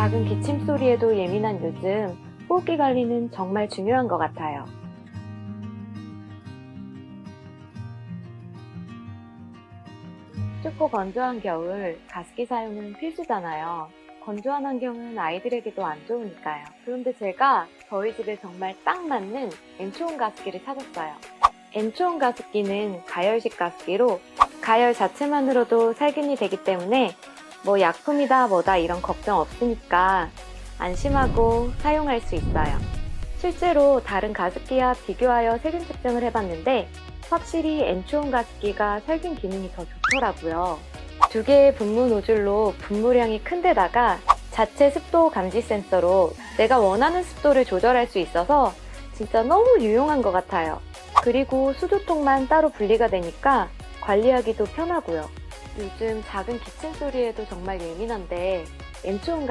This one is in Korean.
작은 기침 소리에도 예민한 요즘 호흡기 관리는 정말 중요한 것 같아요. 춥고 건조한 겨울 가습기 사용은 필수잖아요. 건조한 환경은 아이들에게도 안 좋으니까요. 그런데 제가 저희 집에 정말 딱 맞는 엔초온 가습기를 찾았어요. 엔초온 가습기는 가열식 가습기로 가열 자체만으로도 살균이 되기 때문에 뭐 약품이다 뭐다 이런 걱정 없으니까 안심하고 사용할 수 있어요. 실제로 다른 가습기와 비교하여 세균 측정을 해봤는데 확실히 엔초온 가습기가 살균 기능이 더 좋더라고요. 두 개의 분무 노즐로 분무량이 큰 데다가 자체 습도 감지 센서로 내가 원하는 습도를 조절할 수 있어서 진짜 너무 유용한 것 같아요. 그리고 수도통만 따로 분리가 되니까 관리하기도 편하고요. 요즘 작은 기침 소리에도 정말 예민한데 가습기